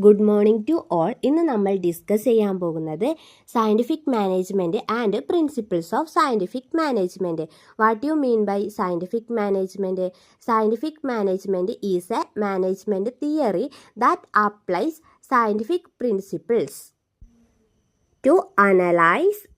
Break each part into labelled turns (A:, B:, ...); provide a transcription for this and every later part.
A: Good morning to all ഇന്ന് നമ്മൾ discuss ചെയ്യാൻ പോകുന്നത് scientific management and principles of scientific management what you mean by scientific management scientific management is a management theory that applies scientific principles to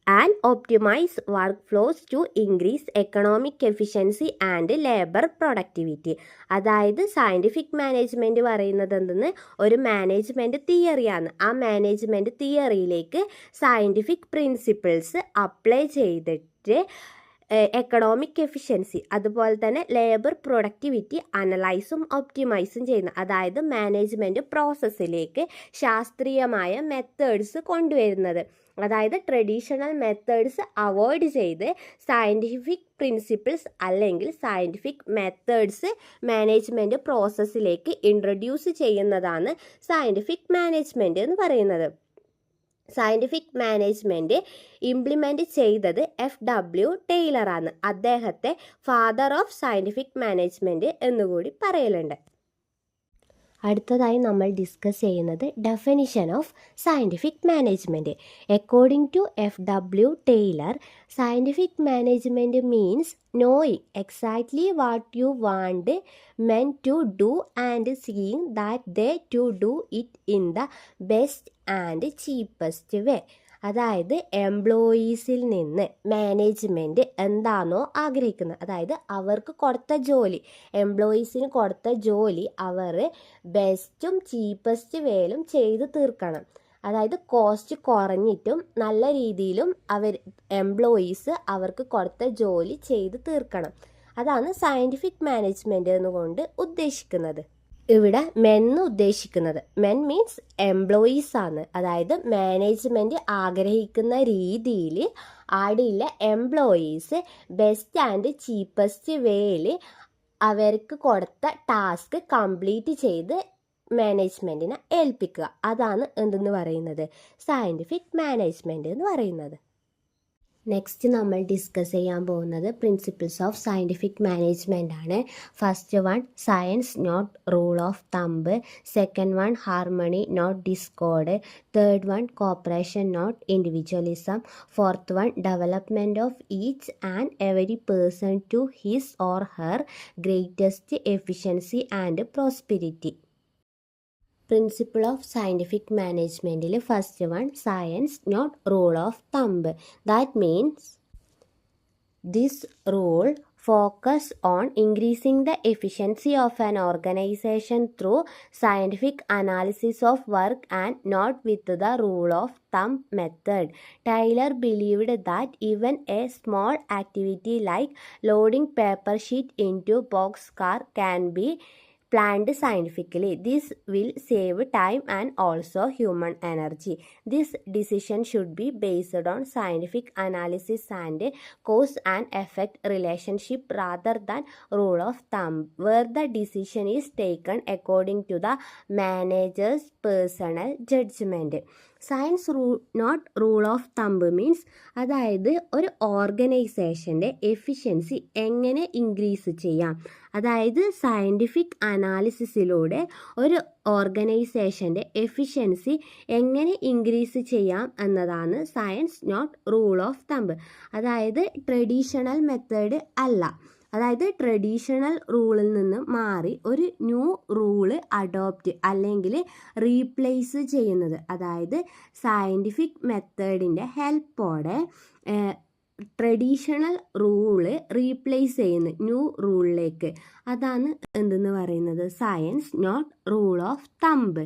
A: analyze and work flows to increase economic efficiency and labour productivity അതായത് scientific management പറയുന്നത് എന്തെന്ന്? ഒരു management തിയറിയാണ് ആ management തിയറിയിലേക്ക് scientific principles apply ചെയ്തിട്ട് economic efficiency അതുപോലെ തന്നെ ലേബർ പ്രൊഡക്ടിവിറ്റി അനലൈസും ഒപ്റ്റിമൈസും ചെയ്യുന്ന അതായത് മാനേജ്മെന്റ് പ്രോസസ്സിലേക്ക് ശാസ്ത്രീയമായ മെത്തേഡ്സ് കൊണ്ടുവരുന്നത്. അതായത് ട്രഡീഷണൽ മെത്തേഡ്സ് അവോയ്ഡ് ചെയ്ത് സയന്റിഫിക് പ്രിൻസിപ്പിൾസ് അല്ലെങ്കിൽ സയന്റിഫിക് മെത്തേഡ്സ് മാനേജ്മെന്റ് പ്രോസസ്സിലേക്ക് ഇൻട്രൊഡ്യൂസ് ചെയ്യുന്നതാണ് സയന്റിഫിക് മാനേജ്മെന്റ് എന്ന് പറയുന്നത്. സയന്റിഫിക് മാനേജ്മെന്റ് ഇംപ്ലിമെന്റ് ചെയ്തത് എഫ് ഡബ്ല്യു ടെയ്ലറാണ് അദ്ദേഹത്തെ ഫാദർ ഓഫ് സയന്റിഫിക് മാനേജ്മെന്റ് എന്നുകൂടി പറയലുണ്ട്. അടുത്തതായി നമ്മൾ ഡിസ്കസ് ചെയ്യുന്നത് definition of scientific management according to F W Taylor scientific management means knowing exactly what you want men to do and seeing that they to do it in the best and cheapest way അതായത് എംപ്ലോയീസിൽ നിന്ന് management എന്താണോ ആഗ്രഹിക്കുന്നത്. അതായത് അവർക്ക് കൊടുത്ത ജോലി. എംപ്ലോയീസിന് കൊടുത്ത ജോലി അവർ ബെസ്റ്റും ചീപ്പസ്റ്റ് വേലും ചെയ്ത് തീർക്കണം. അതായത് കോസ്റ്റ് കുറഞ്ഞിട്ടും നല്ല രീതിയിലും അവർ എംപ്ലോയീസ് അവർക്ക് കൊടുത്ത ജോലി ചെയ്ത് തീർക്കണം. അതാണ് സയന്റിഫിക് മാനേജ്മെന്റ് എന്നുകൊണ്ട് ഉദ്ദേശിക്കുന്നത്. ഇവിടെ മെൻ എന്ന് ഉദ്ദേശിക്കുന്നത്. മെൻ മീൻസ് എംപ്ലോയീസ് ആണ്. അതായത് മാനേജ്മെന്റ് ആഗ്രഹിക്കുന്ന രീതിയിൽ ആടെയുള്ള എംപ്ലോയീസ് ബെസ്റ്റ് ആൻഡ് ചീപ്പസ്റ്റ് വേയിൽ അവർക്ക് കൊടുത്ത ടാസ്ക് കംപ്ലീറ്റ് ചെയ്ത് മാനേജ്മെന്റിനെ ഏൽപ്പിക്കുക. അതാണ് എന്തെന്ന് പറയുന്നത്? സയന്റിഫിക് മാനേജ്മെന്റ് എന്ന് പറയുന്നത്. നെക്സ്റ്റ് നമ്മൾ ഡിസ്കസ് ചെയ്യാൻ പോകുന്നത് പ്രിൻസിപ്പിൾസ് ഓഫ് സയന്റിഫിക് മാനേജ്മെന്റ് ആണ്. First one science not rule of thumb second one harmony not discord third one cooperation not individualism fourth one development of each and every person to his or her greatest efficiency and prosperity principle of scientific മാനേജ്മെന്റിൽ first one science not rule of thumb that means this rule focus on increasing the efficiency of an organization through scientific analysis of work and not with the rule of thumb method. Taylor believed that even a small activity like loading paper sheet into boxcar can be planned scientifically. This will save time and also human energy. This decision should be based on scientific analysis and cause and effect relationship rather than rule of thumb, where the decision is taken according to the manager's personal judgment. Science room not rule of thumb means അതായത് ഒരു ഓർഗനൈസേഷന്റെ efficiency എങ്ങനെ increase ചെയ്യാം അതായത് scientific അനാലിസിസിലൂടെ ഒരു ഓർഗനൈസേഷന്റെ efficiency എങ്ങനെ increase ചെയ്യാം എന്നതാണ് science not rule of thumb അതായത് ട്രഡീഷണൽ മെത്തേഡ് അല്ല. അതായത് ട്രഡീഷണൽ റൂളിൽ നിന്ന് മാറി ഒരു ന്യൂ റൂൾ അഡോപ്റ്റ് അല്ലെങ്കിൽ റീപ്ലേസ് ചെയ്യുന്നത്. അതായത് സയന്റിഫിക് മെത്തേഡിന്റെ ഹെൽപ്പോടെ ട്രഡീഷണൽ റൂൾ റീപ്ലേസ് ചെയ്യുന്ന. ന്യൂ റൂളിലേക്ക് അതാണ് എന്തെന്ന് പറയുന്നത്? Science not rule of thumb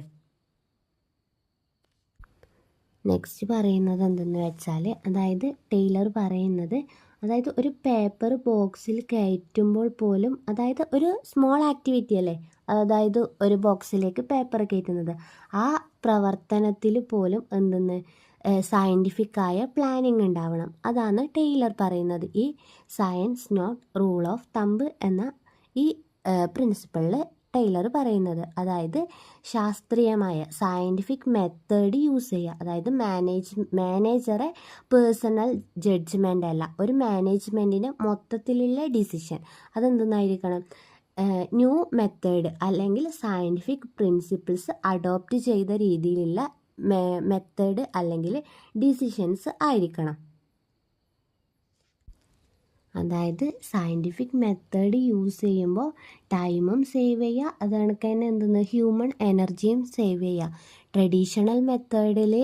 A: next പറയുന്നത് എന്തെന്ന് വെച്ചാൽ അതായത് ടൈലർ പറയുന്നത് അതായത് ഒരു പേപ്പർ ബോക്സിൽ കയറ്റുമ്പോൾ പോലും അതായത് ഒരു സ്മോൾ ആക്ടിവിറ്റി അല്ലേ? അതായത് ഒരു ബോക്സിലേക്ക് പേപ്പർ കയറ്റുന്നത്. ആ പ്രവർത്തനത്തിൽ പോലും എന്തെന്ന് സയന്റിഫിക്കായ പ്ലാനിങ് ഉണ്ടാവണം. അതാണ് ടെയ്ലർ പറയുന്നത്. ഈ science not rule of thumb എന്ന ഈ പ്രിൻസിപ്പിളിൽ ടൈലർ പറയുന്നത്. അതായത് ശാസ്ത്രീയമായ സയന്റിഫിക് മെത്തേഡ് യൂസ് ചെയ്യുക. അതായത് മാനേജ് മാനേജറെ പേഴ്സണൽ ജഡ്ജ്മെന്റ് അല്ല. ഒരു മാനേജ്മെന്റിന്റെ മൊത്തത്തിലുള്ള ഡിസിഷൻ അതെന്തെന്നായിരിക്കണം? ന്യൂ മെത്തേഡ് അല്ലെങ്കിൽ സയന്റിഫിക് പ്രിൻസിപ്പിൾസ് അഡോപ്റ്റ് ചെയ്ത രീതിയിലുള്ള മെത്തേഡ് അല്ലെങ്കിൽ ഡിസിഷൻസ് ആയിരിക്കണം. അതായത് സയന്റിഫിക് മെത്തേഡ് യൂസ് ചെയ്യുമ്പോൾ ടൈമും സേവ് ചെയ്യുക അത് തന്നെ എന്തെന്ന്? ഹ്യൂമൺ എനർജിയും സേവ് ചെയ്യുക ട്രഡീഷണൽ മെത്തേഡിൽ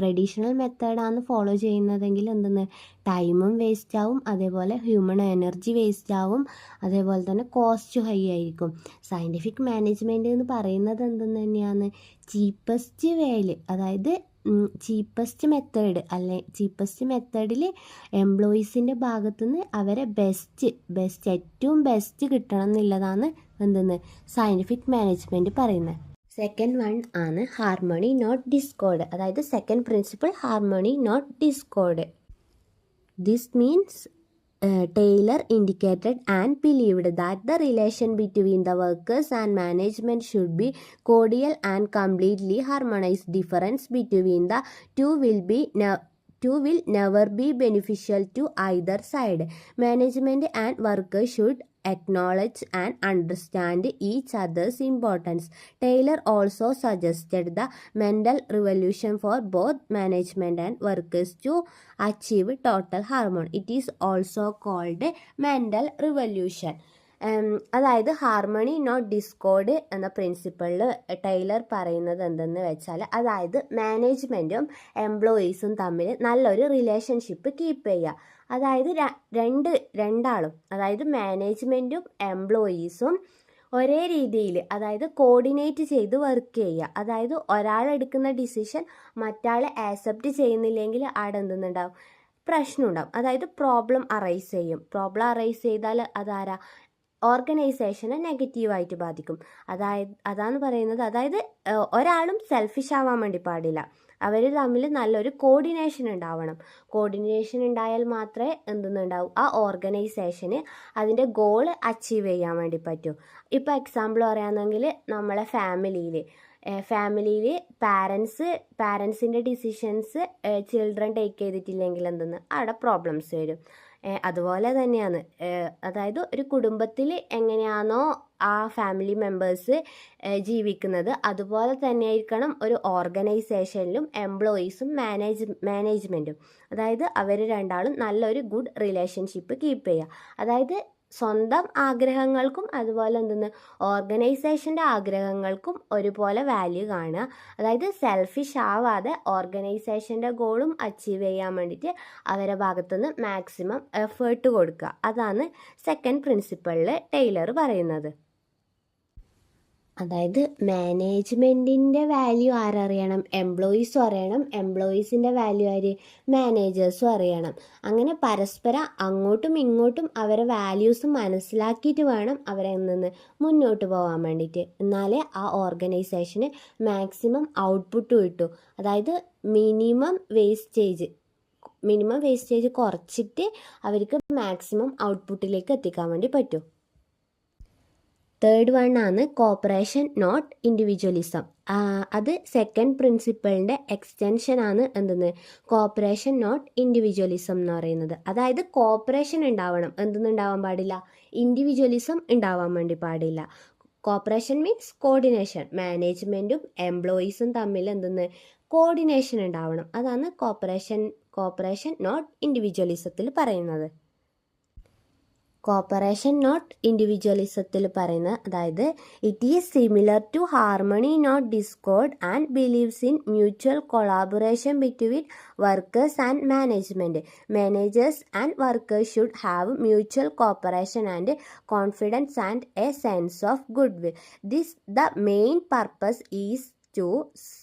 A: ട്രഡീഷണൽ മെത്തേഡാണ് ഫോളോ ചെയ്യുന്നതെങ്കിൽ എന്തെന്ന്? ടൈമും വേസ്റ്റ് ആവും. അതേപോലെ ഹ്യൂമൺ എനർജി വേസ്റ്റ് ആവും. അതേപോലെ തന്നെ കോസ്റ്റ് ഹൈ ആയിരിക്കും. സയന്റിഫിക് മാനേജ്മെന്റ് എന്ന് പറയുന്നത് എന്തെന്ന് തന്നെയാണ്? ചീപ്പസ്റ്റ് വേയിൽ അതായത് ചീപ്പസ്റ്റ് മെത്തേഡ് അല്ലെ ചീപ്പസ്റ്റ് മെത്തേഡിൽ എംപ്ലോയീസിന്റെ ഭാഗത്തുനിന്ന് അവരെ ബെസ്റ്റ് ബെസ്റ്റ് ഏറ്റവും ബെസ്റ്റ് കിട്ടണം എന്നുള്ളതാണ് എന്തെന്ന്? സയന്റിഫിക് മാനേജ്മെന്റ് പറയുന്നത്. സെക്കൻഡ് വൺ ആണ് ഹാർമണി നോട്ട് ഡിസ്കോഡ് അതായത് second principle harmony not discord this means Taylor indicated and believed that the relation between the workers and management should be cordial and completely harmonized. Difference between the two will be ne- two will never be beneficial to either side. Management and workers should acknowledge and understand each other's importance. Taylor also suggested the mental revolution for both management and workers to achieve total harmony. It is also called mental revolution. അതായത് harmony not discord എന്ന പ്രിൻസിപ്പളിൽ Taylor പറയുന്നത് എന്തെന്ന് വെച്ചാൽ അതായത് മാനേജ്മെന്റും എംപ്ലോയീസും തമ്മിൽ നല്ലൊരു റിലേഷൻഷിപ്പ് കീപ്പ് ചെയ്യുക. അതായത് രണ്ട് രണ്ടാളും അതായത് മാനേജ്മെന്റും എംപ്ലോയീസും ഒരേ രീതിയിൽ അതായത് കോർഡിനേറ്റ് ചെയ്ത് വർക്ക് ചെയ്യുക. അതായത് ഒരാൾ എടുക്കുന്ന ഡിസിഷൻ മറ്റാൾ ആക്സെപ്റ്റ് ചെയ്യുന്നില്ലെങ്കിൽ അവിടെ എന്തെന്നുണ്ടാവും? പ്രശ്നം ഉണ്ടാവും. അതായത് പ്രോബ്ലം അറൈസ് ചെയ്യും. പ്രോബ്ലം അറൈസ് ചെയ്താൽ അതാരാ? ഓർഗനൈസേഷനെ നെഗറ്റീവായിട്ട് ബാധിക്കും. അതായത് അതാണ് പറയുന്നത് അതായത് ഒരാളും സെൽഫിഷ് ആവാൻ വേണ്ടി പാടില്ല. അവർ തമ്മിൽ നല്ലൊരു കോർഡിനേഷൻ ഉണ്ടാവണം. കോർഡിനേഷൻ ഉണ്ടായാൽ മാത്രമേ എന്തെന്നുണ്ടാവും ആ ഓർഗനൈസേഷന് അതിന്റെ ഗോൾ അച്ചീവ് ചെയ്യാൻ വേണ്ടി പറ്റൂ. ഇപ്പോൾ എക്സാമ്പിൾ പറയുകയാണെങ്കിൽ നമ്മളെ ഫാമിലിയിൽ ഫാമിലിയിൽ പാരൻസ് പാരൻസിന്റെ ഡിസിഷൻസ് ചിൽഡ്രൻ ടേക്ക് ചെയ്തിട്ടില്ലെങ്കിൽ എന്തെന്ന്? അവിടെ പ്രോബ്ലംസ് വരും. അതുപോലെ തന്നെയാണ്. അതായത് ഒരു കുടുംബത്തിൽ എങ്ങനെയാണോ ആ ഫാമിലി മെമ്പേഴ്സ് ജീവിക്കുന്നത് അതുപോലെ തന്നെ ആയിരിക്കണം ഒരു ഓർഗനൈസേഷനിലും എംപ്ലോയീസും മാനേജ് മാനേജ്മെന്റും അതായത് അവർ രണ്ടാളും നല്ലൊരു ഗുഡ് റിലേഷൻഷിപ്പ് കീപ്പ് ചെയ്യുക. അതായത് സ്വന്തം ആഗ്രഹങ്ങൾക്കും അതുപോലെ എന്തെന്ന് ഓർഗനൈസേഷന്റെ ആഗ്രഹങ്ങൾക്കും ഒരുപോലെ വാല്യൂ കാണുക. അതായത് സെൽഫിഷ് ആവാതെ ഓർഗനൈസേഷന്റെ ഗോളും അച്ചീവ് ചെയ്യാൻ വേണ്ടിയിട്ട് അവരുടെ ഭാഗത്തുനിന്ന് മാക്സിമം എഫേർട്ട് കൊടുക്കുക. അതാണ് സെക്കൻഡ് പ്രിൻസിപ്പളിൽ ടൈലർ പറയുന്നത്. അതായത് മാനേജ്മെന്റിന്റെ വാല്യൂ ആരറിയണം? എംപ്ലോയീസും അറിയണം. എംപ്ലോയീസിന്റെ വാല്യൂ ആര്? മാനേജേഴ്സും അറിയണം. അങ്ങനെ പരസ്പരം അങ്ങോട്ടും ഇങ്ങോട്ടും അവരെ വാല്യൂസ് മനസ്സിലാക്കിയിട്ട് വേണം അവരെ നിന്ന് മുന്നോട്ട് പോകാൻ വേണ്ടിയിട്ട്. എന്നാലേ ആ ഓർഗനൈസേഷന് മാക്സിമം ഔട്ട്പുട്ട് കിട്ടൂ. അതായത് മിനിമം വേസ്റ്റേജ് മിനിമം വേസ്റ്റേജ് കുറച്ചിട്ട് അവർക്ക് മാക്സിമം ഔട്ട്പുട്ടിലേക്ക് എത്തിക്കാൻ വേണ്ടി പറ്റും. തേർഡ് വൺ ആണ് കോപ്പറേഷൻ നോട്ട് ഇൻഡിവിജ്വലിസം അത് സെക്കൻഡ് പ്രിൻസിപ്പിളിന്റെ എക്സ്റ്റൻഷൻ ആണ് എന്തെന്ന്? കോപ്പറേഷൻ നോട്ട് ഇൻഡിവിജ്വലിസം എന്ന് പറയുന്നത്. അതായത് കോപ്പറേഷൻ ഉണ്ടാവണം. എന്തെന്ന് ഉണ്ടാവാൻ പാടില്ല? ഇൻഡിവിജ്വലിസം ഉണ്ടാവാൻ വേണ്ടി പാടില്ല. കോപ്പറേഷൻ മീൻസ് കോർഡിനേഷൻ മാനേജ്മെന്റും എംപ്ലോയീസും തമ്മിൽ എന്തെന്ന്? കോർഡിനേഷൻ ഉണ്ടാവണം. അതാണ് കോപ്പറേഷൻ കോപ്പറേഷൻ നോട്ട് ഇൻഡിവിജ്വലിസത്തിൽ പറയുന്നത്. കോപ്പറേഷൻ നോട്ട് ഇൻഡിവിജ്വലിസത്തിൽ പറയുന്നത് അതായത് it is similar to harmony not discord and believes in mutual collaboration between workers and management managers and workers should have mutual cooperation and confidence and a sense of good will this the main purpose is to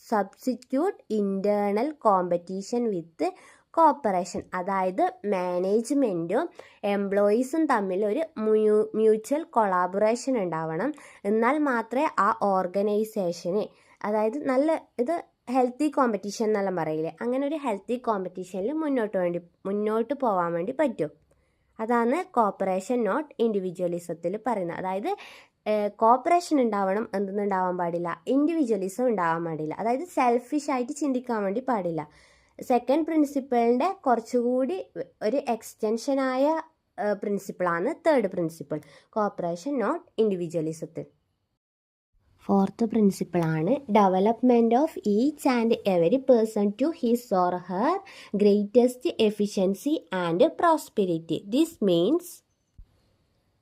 A: substitute internal competition with cooperation അതായത് മാനേജ്മെന്റും എംപ്ലോയീസും തമ്മിൽ ഒരു mu mutual collaboration ഉണ്ടാവണം. എന്നാൽ മാത്രമേ ആ ഓർഗനൈസേഷന് അതായത് നല്ല ഇത് ഹെൽത്തി കോമ്പറ്റീഷൻ എന്നെല്ലാം പറയില്ലേ? അങ്ങനെ ഒരു ഹെൽത്തി കോമ്പറ്റീഷനിൽ മുന്നോട്ട് വേണ്ടി മുന്നോട്ട് പോകാൻ വേണ്ടി പറ്റും. അതാണ് കോപ്പറേഷൻ നോട്ട് ഇൻഡിവിജ്വലിസത്തിൽ പറയുന്നത്. അതായത് കോപ്പറേഷൻ ഉണ്ടാവണം എന്തൊന്നും ഉണ്ടാവാൻ പാടില്ല. ഇൻഡിവിജ്വലിസം ഉണ്ടാവാൻ പാടില്ല. അതായത് സെൽഫിഷായിട്ട് ചിന്തിക്കാൻ വേണ്ടി പാടില്ല. സെക്കൻഡ് പ്രിൻസിപ്പിളിന്റെ കുറച്ചുകൂടി ഒരു എക്സ്റ്റൻഷനായ പ്രിൻസിപ്പിളാണ് തേർഡ് പ്രിൻസിപ്പിൾ കോപ്പറേഷൻ നോട്ട് ഇൻഡിവിജ്വലിസത്തിൽ fourth പ്രിൻസിപ്പിളാണ് development of each and every person to his or her greatest efficiency and prosperity this means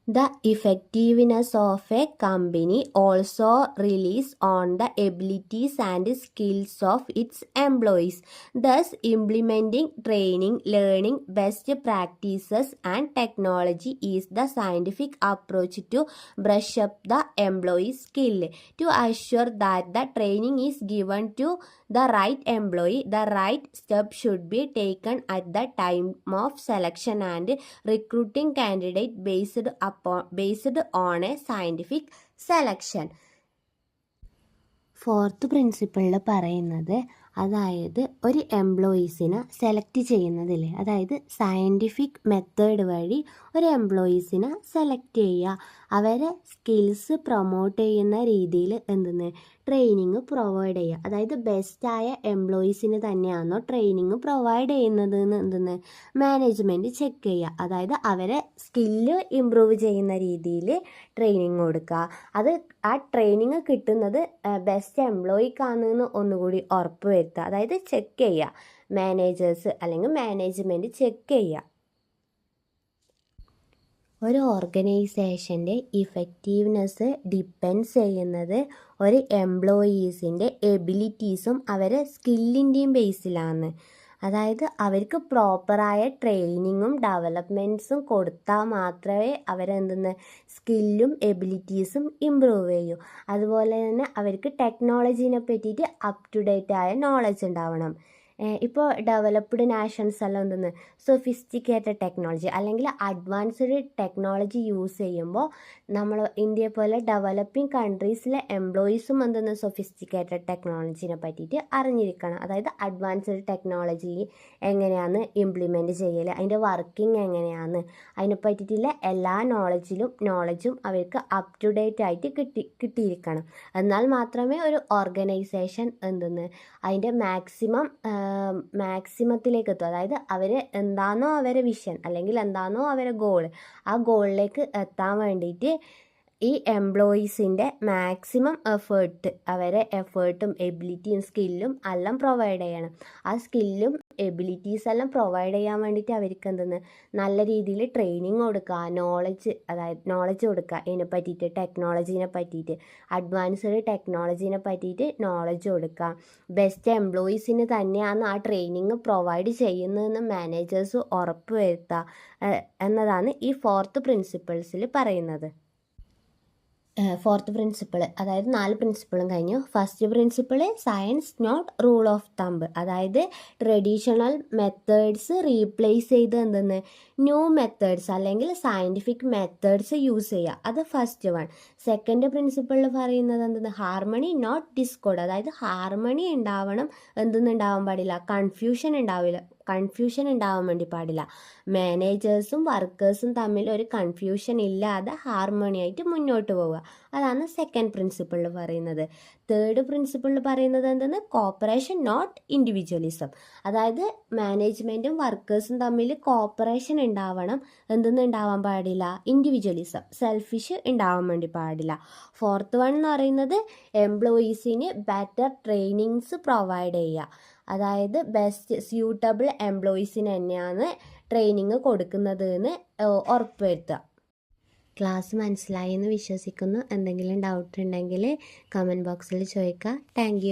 A: The effectiveness of a company also relies on the abilities and skills of its employees. Thus, implementing training, learning best practices, and technology is the scientific approach to brush up the employee's skill. To assure that the training is given to the right employee, the right step should be taken at the time of selection and recruiting candidate based upon based on a scientific selection. Fourth പ്രിൻസിപ്പിളിൽ പറയുന്നത് അതായത് ഒരു എംപ്ലോയീസിനെ select ചെയ്യുന്നതില്ലേ അതായത് scientific method വഴി ഒരു എംപ്ലോയീസിനെ select ചെയ്യുക. അവരെ skills promote ചെയ്യുന്ന രീതിയിൽ എന്തെന്ന്? ട്രെയിനിങ് പ്രൊവൈഡ് ചെയ്യുക. അതായത് ബെസ്റ്റായ എംപ്ലോയീസിന് തന്നെയാണോ ട്രെയിനിങ് പ്രൊവൈഡ് ചെയ്യുന്നത് എന്ന് എന്തെന്ന്? മാനേജ്മെന്റ് ചെക്ക് ചെയ്യുക. അതായത് അവരെ സ്കില്ല് ഇമ്പ്രൂവ് ചെയ്യുന്ന രീതിയിൽ ട്രെയിനിങ് കൊടുക്കുക. അത് ആ ട്രെയിനിങ് കിട്ടുന്നത് ബെസ്റ്റ് എംപ്ലോയിക്കാണെന്ന് ഒന്നുകൂടി ഉറപ്പ് വരുത്തുക. അതായത് ചെക്ക് ചെയ്യുക. മാനേജേഴ്സ് അല്ലെങ്കിൽ മാനേജ്മെന്റ് ചെക്ക് ചെയ്യുക. ഒരു ഓർഗനൈസേഷന്റെ ഇഫക്റ്റീവ്നെസ് ഡിപ്പെൻഡ് ചെയ്യുന്നത് ഒരു എംപ്ലോയീസിന്റെ എബിലിറ്റീസും അവരെ സ്കില്ലിന്റെയും ബേസിലാണ് അതായത് അവർക്ക് പ്രോപ്പറായ ട്രെയിനിങ്ങും ഡെവലപ്മെന്റ്സും കൊടുത്താൽ മാത്രമേ അവരെന്തെന്ന് സ്കില്ലും എബിലിറ്റീസും ഇമ്പ്രൂവ് ചെയ്യൂ. അതുപോലെ തന്നെ അവർക്ക് ടെക്നോളജീനെ പറ്റിയിട്ട് അപ് ടു ഡേറ്റ് ആയ നോളജ് ഉണ്ടാവണം. ഇപ്പോൾ ഡെവലപ്ഡ് നാഷൻസ് എല്ലാം എന്തെന്ന്? സൊഫിസ്റ്റിക്കേറ്റഡ് ടെക്നോളജി അല്ലെങ്കിൽ അഡ്വാൻസ്ഡ് ടെക്നോളജി യൂസ് ചെയ്യുമ്പോൾ നമ്മൾ ഇന്ത്യയെ പോലെ ഡെവലപ്പിംഗ് കൺട്രീസിലെ എംപ്ലോയീസും എന്തെന്ന് സൊഫിസ്റ്റിക്കേറ്റഡ് ടെക്നോളജീനെ പറ്റിയിട്ട് അറിഞ്ഞിരിക്കണം. അതായത് അഡ്വാൻസ്ഡ് ടെക്നോളജി എങ്ങനെയാണ് ഇംപ്ലിമെന്റ് ചെയ്യൽ അതിന്റെ വർക്കിംഗ് എങ്ങനെയാണ്? അതിനെ പറ്റിയിട്ടുള്ള എല്ലാ നോളജിലും നോളജും അവർക്ക് അപ് ടു ഡേറ്റ് ആയിട്ട് കിട്ടി കിട്ടിയിരിക്കണം. എന്നാൽ മാത്രമേ ഒരു ഓർഗനൈസേഷൻ എന്തെന്ന്? അതിന്റെ മാക്സിമം മാക്സിമത്തിലേക്ക് എത്തും അതായത് അവർ എന്താണോ അവരെ വിഷൻ അല്ലെങ്കിൽ എന്താണോ അവരെ ഗോൾ ആ ഗോളിലേക്ക് എത്താൻ വേണ്ടിയിട്ട് ഈ എംപ്ലോയീസിന്റെ മാക്സിമം എഫേർട്ട് അവരെ എഫേർട്ടും എബിലിറ്റിയും സ്കില്ലും എല്ലാം പ്രൊവൈഡ് ചെയ്യണം. ആ സ്കില്ലും എബിലിറ്റീസ് എല്ലാം പ്രൊവൈഡ് ചെയ്യാൻ വേണ്ടിയിട്ട് അവർക്ക് എന്തെന്ന്? നല്ല രീതിയിൽ ട്രെയിനിങ് കൊടുക്കുക നോളജ് അതായത് നോളജ് കൊടുക്കുക. ഇതിനെ പറ്റിയിട്ട് ടെക്നോളജീനെ പറ്റിയിട്ട് അഡ്വാൻസ്ഡ് ടെക്നോളജീനെ പറ്റിയിട്ട് നോളജ് കൊടുക്കുക. ബെസ്റ്റ് എംപ്ലോയീസിന് തന്നെയാണ് ആ ട്രെയിനിങ് പ്രൊവൈഡ് ചെയ്യുന്നതെന്ന് മാനേജേഴ്സ് ഉറപ്പ് വരുത്തുക എന്നതാണ് ഈ ഫോർത്ത് പ്രിൻസിപ്പിൾസിൽ പറയുന്നത്. ഫോർത്ത് പ്രിൻസിപ്പിൾ അതായത് നാല് പ്രിൻസിപ്പിളും കഴിഞ്ഞു. First principle science not rule of thumb അതായത് ട്രഡീഷണൽ മെത്തേഡ്സ് റീപ്ലേസ് ചെയ്ത് എന്തെന്ന്? ന്യൂ മെത്തേഡ്സ് അല്ലെങ്കിൽ സയന്റിഫിക് മെത്തേഡ്സ് യൂസ് ചെയ്യുക. അത് ഫസ്റ്റ് വൺ സെക്കൻഡ് പ്രിൻസിപ്പിളിൽ പറയുന്നത് എന്തെന്ന്? ഹാർമണി നോട്ട് ഡിസ്കോഡ് അതായത് ഹാർമണി ഉണ്ടാവണം. എന്തെന്ന് ഉണ്ടാവാൻ പാടില്ല? കൺഫ്യൂഷൻ ഉണ്ടാവില്ല. കൺഫ്യൂഷൻ ഉണ്ടാവാൻ വേണ്ടി പാടില്ല. മാനേജേഴ്സും വർക്കേഴ്സും തമ്മിൽ ഒരു കൺഫ്യൂഷൻ ഇല്ലാതെ ഹാർമോണിയായിട്ട് മുന്നോട്ട് പോവുക. അതാണ് സെക്കൻഡ് പ്രിൻസിപ്പിൾ പറയുന്നത്. തേർഡ് പ്രിൻസിപ്പിൾ പറയുന്നത് എന്തെന്ന്? കോപ്പറേഷൻ നോട്ട് ഇൻഡിവിജ്വലിസം അതായത് മാനേജ്മെന്റും വർക്കേഴ്സും തമ്മിൽ കോപ്പറേഷൻ ഉണ്ടാവണം എന്തെന്ന് ഉണ്ടാവാൻ പാടില്ല? ഇൻഡിവിജ്വലിസം സെൽഫിഷ് ഉണ്ടാവാൻ വേണ്ടി പാടില്ല. ഫോർത്ത് വൺ എന്ന് പറയുന്നത് എംപ്ലോയീസിന് ബെറ്റർ ട്രെയിനിങ്സ് പ്രൊവൈഡ് ചെയ്യുക അതായത് ബെസ്റ്റ് സ്യൂട്ടബിൾ എംപ്ലോയീസിന് തന്നെയാണ് ട്രെയിനിങ് കൊടുക്കുന്നത് എന്ന് ഉറപ്പുവരുത്തുക. ക്ലാസ് മനസ്സിലായി എന്ന് വിശ്വസിക്കുന്നു. എന്തെങ്കിലും ഡൗട്ട് ഉണ്ടെങ്കിൽ കമന്റ് ബോക്സിൽ ചോദിക്കുക. താങ്ക്